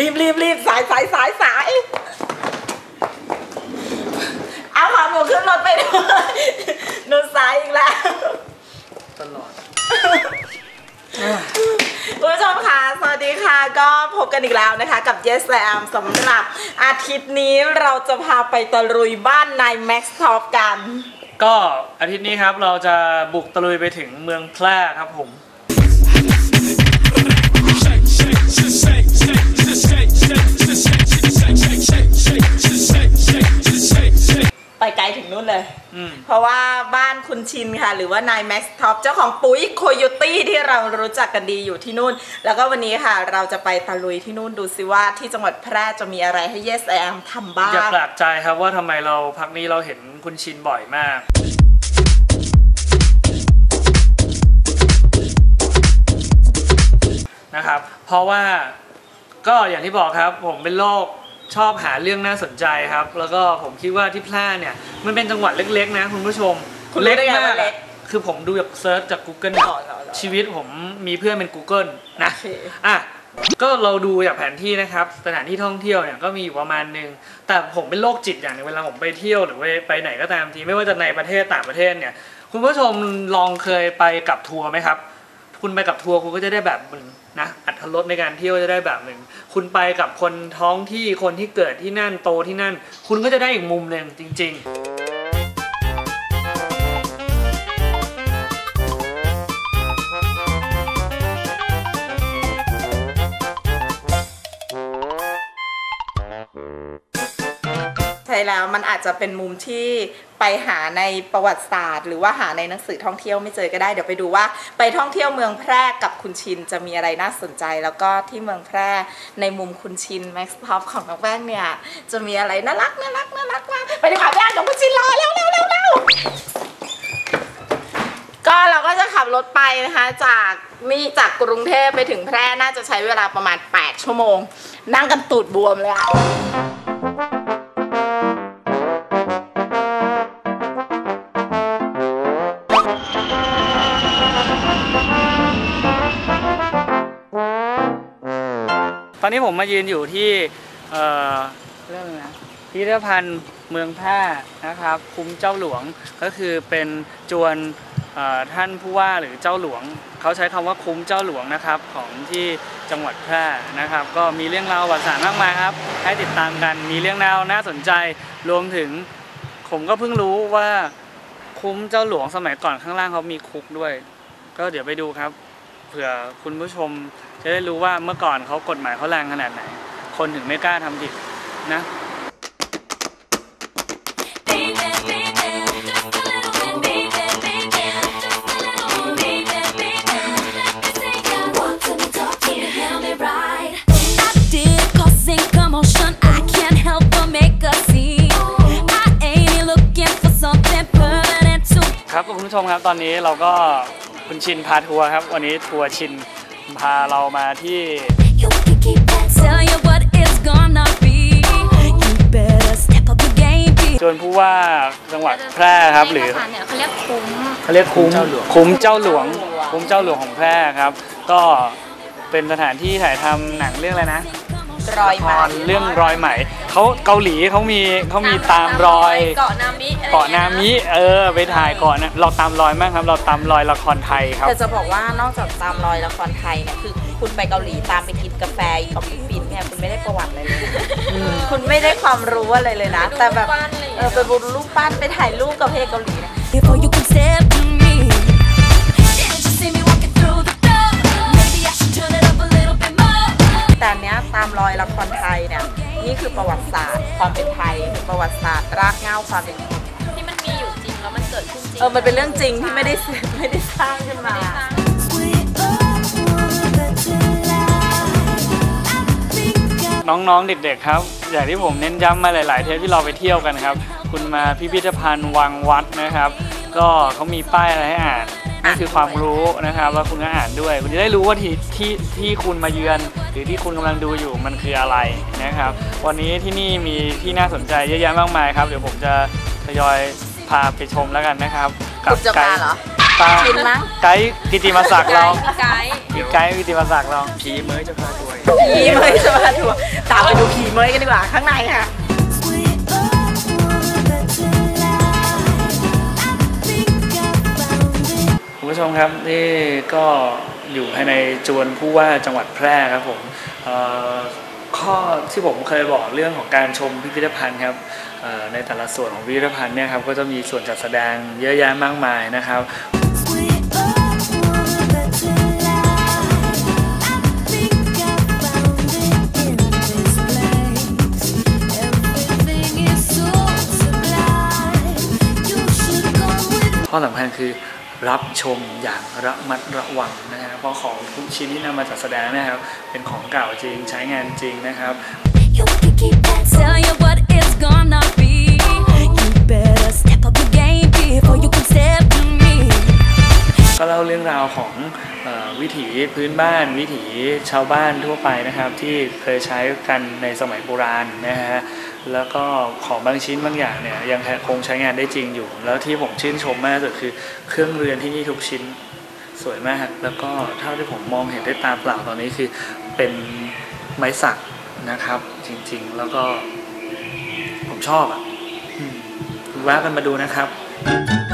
รีบรีบรีบสายสายสายสายเอาขาหมูขึ้นรถไปด้วยหนูสายอีกแล้ว ตลอดคุณผู้ชมค่ะ สวัสดีค่ะ ก็พบกันอีกแล้วนะคะ กับ Yes Sam สำหรับอาทิตย์นี้เราจะพาไปตะลุยบ้านนายแม็กซ์ท็อปกัน ก็อาทิตย์นี้ครับเราจะบุกตะลุยไปถึงเมืองแพร่ครับผม ไปไกลถึงนู่นเลยอืมเพราะว่าบ้านคุณชินค่ะ หรือว่านายแม็กซ์ท็อปเจ้าของปุ๋ยโคโยตี้ที่เรารู้จักกันดีอยู่ที่นู่น แล้วก็วันนี้ค่ะ เราจะไปตะลุยที่นู่นดูซิว่าที่จังหวัดแพร่จะมีอะไรให้ Yes Am ทำบ้าอย่างแปลกใจครับว่าทำไมเราพักนี้เราเห็นคุณชินบ่อยมากนะครับ เพราะว่าก็อย่างที่บอกครับผมเป็นโรค ชอบหาเรื่องน่าสนใจครับ แล้วก็ผมคิดว่าที่แพร่เนี่ยมันเป็นจังหวัดเล็ก ๆ นะคุณผู้ชมคุณรู้ได้ไงมากว่าเล็อะกคือผมดูแบบเซิร์ชจาก Google อ๋อเหรอเหรอ ชีวิตผมมีเพื่อนเป็น Google นะ โอเค อะก็เราดูจากแผนที่นะครับ สถานที่ท่องเที่ยวเนี่ยก็มีอยู่ประมาณนึงแต่ผมเป็นโรคจิตอย่างหนึงเวลาผมไปเที่ยวหรือว่าไปไหนก็ตามที ไม่ว่าจะในประเทศต่างประเทศเนี่ย คุณผู้ชมลองเคยไปกับทัวร์ไหมครับ คุณไปกับทัวร์คุณก็จะได้แบบหนึ่งนะอัตรสในการเที่ยวจะได้แบบหนึ่ง คุณไปกับคนท้องที่คนที่เกิดที่นั่นโตที่นั่น คุณก็จะได้อีกมุมหนึ่งจริง ๆ ช่แล้วมันอาจจะเป็นมุมที่ไปหาในประวัติศาสตร์ หรือว่าหาในหนังสือท่องเที่ยวไม่เจอก็ได้เดี๋ยวไปดูว่าไปท่องเที่ยวเมืองแพร่กับคุณชินจะมีอะไรน่าสนใจ แล้วก็ที่เมืองแพร่ในมุมคุณชินแม็กซ์ท็อปของน้องแป้งเนี่ยจะมีอะไรน่ารักน่ารักน่ารักมากไปดีกว่าแป้งกับคุณชินรอเร็วเร็วเร็วเร็วก็เราก็จะขับรถไปนะคะจากมี่จากกรุงเทพไปถึงแพร่น่าจะใช้เวลาประมาณ 8 ชั่วโมง นั่งกันตูดบวมเลยอะ อนนี้ผมมายืนอยู่ที่เอ่อเรื่องนะพิพิธภัณฑ์เมืองแพร่นะครับ คุ้มเจ้าหลวงก็คือเป็นจวนท่านผู้ว่าหรือเจ้าหลวง เขาใช้คำว่าคุ้มเจ้าหลวงนะครับ ของที่จังหวัดแพร่นะครับ ก็มีเรื่องราวประวัติศาสตร์มากมายครับ ให้ติดตามกันมีเรื่องราวน่าสนใจรวมถึงผมก็เพิ่งรู้ว่าคุ้มเจ้าหลวงสมัยก่อนข้างล่างเขามีคุกด้วย ก็เดี๋ยวไปดูครับ เผื่อคุณผู้ชม จะได้รู้ว่าเมื่อก่อนเขากฎหมายเขาแรงขนาดไหน คนถึงไม่กล้าทำผิดนะครับคุณผู้ชมครับตอนนี้เราก็คุณชินพาทัวร์ครับ วันนี้ทัวร์ชิน พาเรามาที่ You can keep that. Tell you what it's gonna be. You better step up your game, please. จวนผู้ว่าจังหวัดแพร่ครับหรือสถานเนี่ยเขาเรียกคุ้มเขาเรียกคุ้มคุ้มเจ้าหลวง คุ้มเจ้าหลวงของแพร่ครับ ก็เป็นสถานที่ถ่ายทำหนังเรื่องอะไรนะ รอยไหม ละครเรื่องรอยไหมเขาเกาหลีเขามีเขามีตามรอย เกาะนามิอะไรเกาะนามิเออไปถ่ายเกาะนะเราตามรอยมากครับ เราตามรอยละครไทยครับ แต่จะบอกว่านอกจากตามรอยละครไทยเนี่ยคือคุณไปเกาหลีตามไปกินกาแฟกับฟิลิปปินส์เนี่ยคุณไม่ได้ประวัติอะไรเลยคุณไม่ได้ความรู้อะไรเลยนะ แต่แบบเออไปบูรูปปั้นไปถ่ายรูปกับเพเกาหลีเนี่ย Before you can step to แต่อันเนี้ยตามรอยละครไทยเนี่ยนี่คือประวัติศาสตร์ ความเป็นไทยคือประวัติศาสตร์ รากเหง้าความเป็นคนที่มันมีอยู่จริงแล้วมันเกิดขึ้นจริงเออมันเป็นเรื่องจริงที่ไม่ได้ไม่ได้สร้างขึ้นมา Sweet love, but you lie. I think I น้องๆ เด็กๆครับ อย่างที่ผมเน้นย้ำมาหลาย ๆ เทปที่เราไปเที่ยวกันครับ คุณมาพิพิธภัณฑ์วังวัดนะครับ ก็เขามีป้ายอะไรให้อ่าน นั่นคือความรู้นะครับว่าคุณก็อ่านด้วย คุณจะได้รู้ว่าที่ที่ที่คุณมาเยือน หรือที่คุณกำลังดูอยู่มันคืออะไรนะครับ วันนี้ที่นี่มีที่น่าสนใจเยอะแยะมากมายครับเดี๋ยวผมจะทยอยพาไปชมแล้วกันนะครับคุณจะไกมาด์เหรอตามชินมั้งไกด์กิติมศักดิ์ไกเราด์มีไกด์ไกด์กิติมศักดิ์เราผีเมยจะพาทัวร์ผีเมยจะมาทัวร์ตามไปดูผีเมยกันดีกว่าข้างในค่ะ ผู้ชมครับนี่ก็อยู่ภายในจวนผู้ว่าจังหวัดแพร่ครับผมข้อที่ผมเคยบอกเรื่องของการชมพิพิธภัณฑ์ครับในแต่ละส่วนของพิพิธภัณฑ์เนี่ยครับก็จะมีส่วนจัดแสดงเยอะแยะมากมายนะครับข้อสำคัญคือ รับชมอย่างระมัดระวังนะครับเพราะของทุกชิ้นที่นำมาจัดแสดงเนะครับ เป็นของเก่าจริงใช้งานจริงนะครับ You can keep that. Tell you what it's gonna be. You better step up your game before you can step to me. ก็เล่าเรื่องราวของเออวิถีพื้นบ้าน วิถีชาวบ้านทั่วไปนะครับ ที่เคยใช้กันในสมัยโบราณนะฮะ แล้วก็ของบางชิ้นบางอย่างเนี่ยยังคงใช้งานได้จริงอยู่ แล้วที่ผมชื่นชมมากที่สุดคือเครื่องเรือนที่นี่ทุกชิ้นสวยมาก แล้วก็เท่าที่ผมมองเห็นด้วยตาเปล่าตอนนี้คือเป็นไม้สักนะครับ จริงๆ แล้วก็ผมชอบอะอืมแวะกันมาดูนะครับ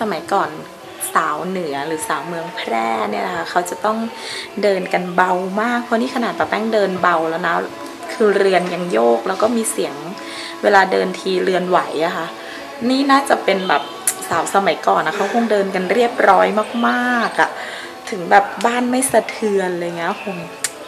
สมัยก่อนสาวเหนือหรือสาวเมืองแพร่เนี่ยนะคะเขาจะต้องเดินกันเบามาก เพราะนี่ขนาดปะแป้งเดินเบาแล้วนะคือเรือนยังโยกแล้วก็มีเสียงเวลาเดินทีเรือนไหวอะค่ะนี่น่าจะเป็นแบบสาวสมัยก่อนนะเขาคงเดินกันเรียบร้อยมากๆอะถึงแบบบ้านไม่สะเทือนเลยเงี้ยคง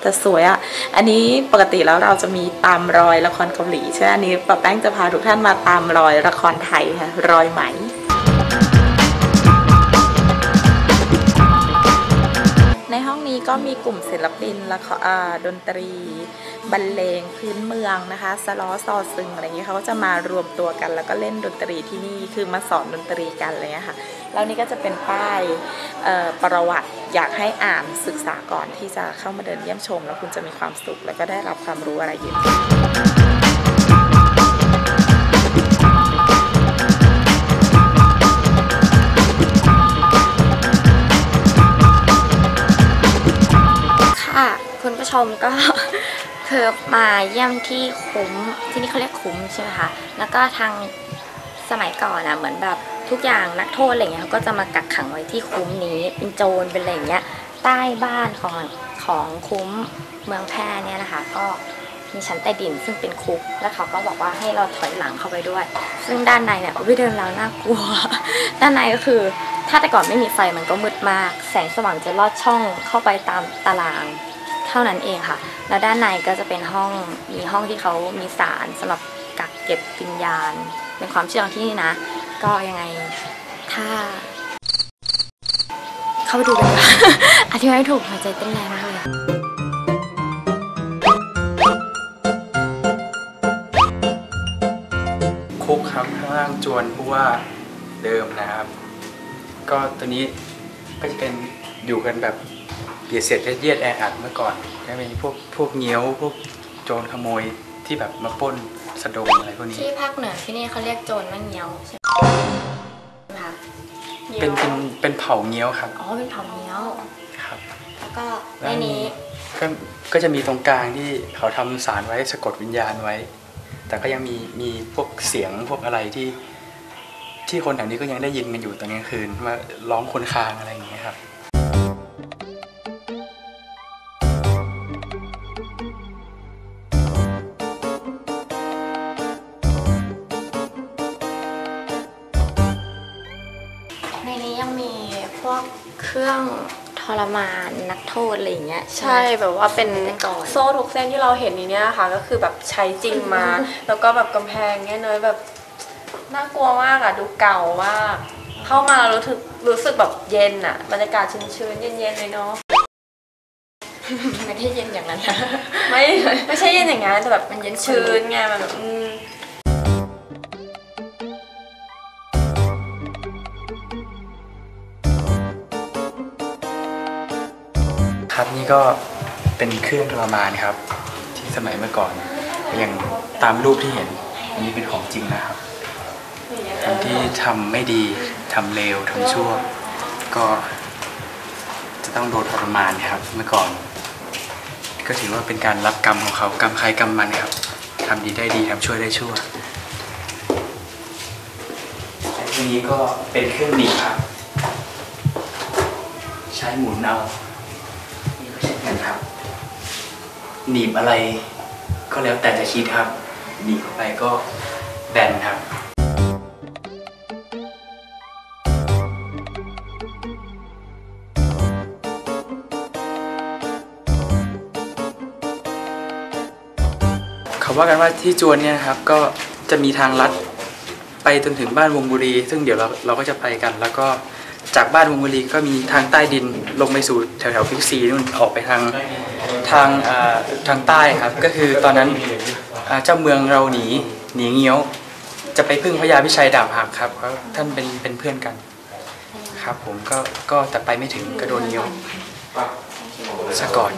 แต่สวยอะอันนี้ปกติแล้วเราจะมีตามรอยละครเกาหลีใช่ไหมอันนี้ปะแป้งจะพาทุกท่านมาตามรอยละครไทยค่ะรอยไหม ในห้องนี้ก็มีกลุ่มศิลปินและอ่าดนตรี บรรเลงพื้นเมืองนะคะสล้อซอซึงอะไรอย่างนี้เขาก็จะมารวมตัวกัน แล้วก็เล่นดนตรีที่นี่คือมาสอนดนตรีกันอะไรเลยค่ะแล้วนี่ก็จะเป็นป้ายประวัติอยากให้อ่านศึกษาก่อนที่จะเข้ามาเดินเยี่ยมชม แล้วคุณจะมีความสุขแล้วก็ได้รับความรู้อะไรเยอะ คุณผู้ชมก็คือมาเยี่ยมที่คุ้มที่นี่เขาเรียกคุ้มใช่ไหมคะแล้วก็ทางสมัยก่อนอะเหมือนแบบทุกอย่างนักโทษอะไรเงี้ยเขาก็จะมากักขังไว้ที่คุ้มนี้เป็นโจรเป็นอะไรเงี้ยใต้บ้านของของคุ้มเมืองแพร่เนี่ยนะคะ ก็มีชั้นใต้ดินซึ่งเป็นคุก แล้วเขาก็บอกว่าให้เราถอยหลังเข้าไปด้วย ซึ่งด้านในเนี่ยวิเดินแล้วน่ากลัว ด้านในก็คือ ถ้าแต่ก่อนไม่มีไฟมันก็มืดมาก แสงสว่างจะลอดช่องเข้าไปตามตาราง เท่านั้นเองค่ะ แล้วด้านในก็จะเป็นห้องมีห้องที่เขามีสารสำหรับกักเก็บวิญญาณ เป็นความเชื่อของที่นี่นะ ก็ยังไงถ้า เข้าไปดูกันค่ะอธิบายไม่ถูกหัวใจเต้นแรงมากเลยคุกครับข้างล่างจวนผู้ว่าเดิมนะครับ ก็ตัวนี้ก็จะเป็นอยู่กันแบบ เบียดเสียดยัดเยียดแออัดเมื่อก่อนจะมีพวกพวกเงี้ยวพวกโจรขโมยที่แบบมาปล้นสะดมอะไรพวกนี้ ที่ภาคเหนือที่นี่เขาเรียกโจรมั่งเงี้ยวใช่ไหมคะเป็นเป็นเป็นเผ่าเงี้ยวครับอ๋อเป็นเผาเงี้ยวครับแล้วก็ในนี้ก็ก็จะมีตรงกลางที่เขาทำสารไว้สะกดวิญญาณไว้ แต่ก็ยังมีมีพวกเสียงพวกอะไรที่ ที่คนแถวนี้ก็ยังได้ยินกันอยู่ตอนกลางคืนมาร้องคนคลางอะไรอย่างเงี้ยครับ รมานนักโทษอะไรอย่างเงี้ยใช่ไหมแบบว่าเป็นแต่ก่อนโซ่ทุกเส้นที่เราเห็นในเนี้ยค่ะ ก็คือแบบใช้จริงมา แล้วก็แบบกำแพงเนี้ยเนยแบบน่ากลัวมากอะดูเก่ามากเข้ามาเรารู้สึกรู้สึกแบบเย็นอะบรรยากาศชื้นๆเย็นๆเลยเนาะไม่ได้เย็นอย่างนั้นนะไม่ไม่ใช่เย็นอย่างงั้นแต่แบบมันเย็นชื้นไงมันแบบ อืมก็เป็นเครื่องทรมานครับ ที่สมัยเมื่อก่อนอย่างตามรูปที่เห็นอันนี้เป็นของจริงนะครับคนที่ทำไม่ดีทำเลวทำชั่ว ก็จะต้องโดนทรมานครับเมื่อก่อน ก็ถือว่าเป็นการรับกรรมของเขากรรมใครกรรมมันครับทำดีได้ดีทำชั่วได้ชั่วและทีนี้ก็เป็นเครื่องหนีบครับ ใช้หมุนเอานี่ก็เช่นกันครับ หนีบอะไรก็แล้วแต่จะคิดครับ หนีบเข้าไปก็แบนครับ เขาว่ากันว่าที่จวนเนี่ยนะครับก็จะมีทางลัดไปจนถึงบ้านวงบุรี ซึ่งเดี๋ยวเราเราก็จะไปกัน แล้วก็จากบ้านวงบุรีก็มีทางใต้ดินลงไปสู่แถวแถวพิกซีนู่นออกไปทาง ทางทางใต้ครับก็คือตอนนั้นเจ้าเมืองเราหนีหนีเงี้ยว จะไปพึ่งพระยาพิชัยดาบหักครับท่านเป็นเป็นเพื่อนกัน ครับผมก็ก็แต่ไปไม่ถึงก็โดนเงี้ยวซะก่อน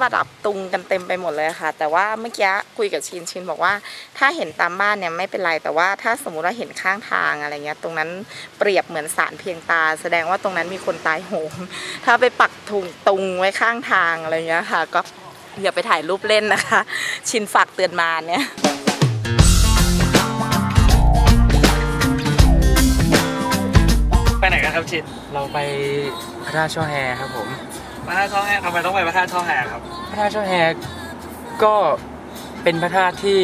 ประดับตุงกันเต็มไปหมดเลยค่ะ แต่ว่าเมื่อกี้คุยกับชินชินบอกว่า ถ้าเห็นตามบ้านเนี่ยไม่เป็นไรแต่ว่าถ้าสมมุติว่าเห็นข้างทางอะไรเงี้ยตรงนั้นเปรียบเหมือนสารเพียงตา แสดงว่าตรงนั้นมีคนตายโหงถ้าไปปักทุงตุงไว้ข้างทางอะไรเงี้ยค่ะ ก็อย่าไปถ่ายรูปเล่นนะคะ ชินฝากเตือนมาเนี่ยไปไหนกันครับชินเราไปพระธาตุช่อแฮครับผม พระธาตุช่อแฮทำไมต้องไปพระธาตุช่อแฮครับ พระธาตุช่อแฮก็เป็นพระธาตุที่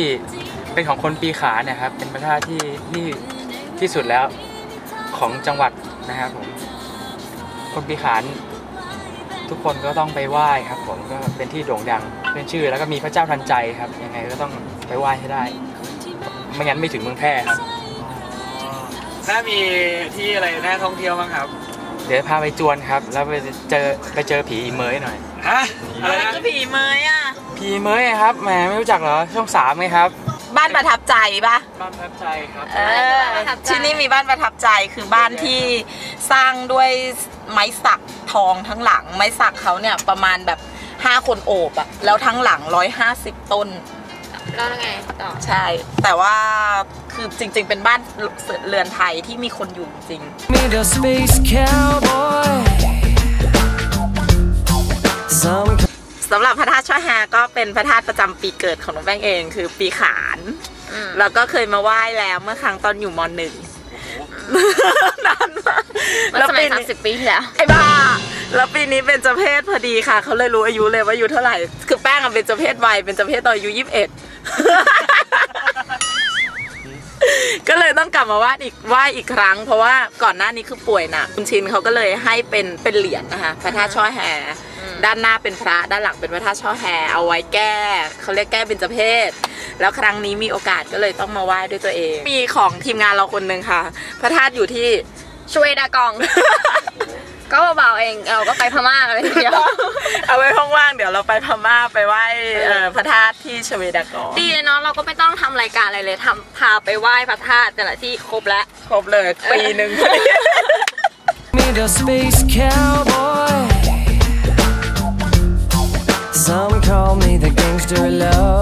เป็นของคนปีขานนะครับ เป็นพระธาตุที่ที่ที่สุดแล้วของจังหวัดนะครับผม คนปีขานทุกคนก็ต้องไปไหว้ครับ ผมก็เป็นที่โด่งดังเป็นชื่อ แล้วก็มีพระเจ้าทันใจครับยังไงก็ต้องไปไหว้ให้ได้ ไม่งั้นไม่ถึงเมืองแพร่ครับ ถ้ามีที่อะไรน่าท่องเที่ยวบ้างครับ เดี๋ยวพาไปจวนครับ แล้วไปเจอไปเจอผีอีเมยหน่อย ฮะอะไรนะผีเมยอะ ผีเมยอะครับแหมไม่รู้จักเหรอช่องสามไหมครับ บ้านประทับใจปะบ้านประทับใจครับเออที่นี่มีบ้านประทับใจคือบ้านที่สร้างด้วยไม้สักทองทั้งหลัง ไม้สักเขาเนี่ยประมาณแบบ 5 คนโอบอะแล้วทั้งหลัง 150 ต้น แล้วไงต่อใช่ แต่ว่าคือจริง ๆ เป็นบ้านเรือนไทยที่มีคนอยู่จริง Meet a space cowboy. Some สำหรับพระธาตุช่อแฮก็เป็นพระธาตุประจำปีเกิดของน้องแป้งเอง คือปีขานอืมแล้วก็เคยมาไหว้แล้วเมื่อครั้งตอนอยู่มหนึ่ง นานมากเมื่อสมัยปีสามนี้สิบปีที่แล้วไอ้บ้า แล้วปีนี้เป็นเจเพศพอดีค่ะ เขาเลยรู้อายุเลยว่าอายุเท่าไหร่ คือแป้งอะเป็นเจเพศวัยเป็นเจเพศตอนอายุยี่สิบเอ็ดก็เลยต้องกลับมาไหว้อีกไหว้อีกครั้ง เพราะว่าก่อนหน้านี้คือป่วยหนักคุณชินเขาก็เลยให้เป็นเป็นเหรียญนะคะพระธาตุช่อแฮด้านหน้าเป็นพระด้านหลังเป็นพระธาตุช่อแฮเอาไว้แก้เขาเรียกแก้เป็นเจเพศ แล้วครั้งนี้มีโอกาสก็เลยต้องมาไหว้ด้วยตัวเอง มีของทีมงานเราคนหนึ่งค่ะ พระธาตุอยู่ที่ ช่วยดากอง ก็เบาๆเองเราก็ไปพม่ากันเลยทีเดียว เอาไว้ว่างๆเดี๋ยวเราไปพม่าไปไหว้เอ่อพระธาตุที่ชเวดากองดีเนาะเราก็ไม่ต้องทำรายการอะไรเลยทำพาไปไหว้พระธาตุแต่ละที่ครบแล้ว ครบเลยปีหนึ่ง meet a space cowboy. Some call me the gangster of love.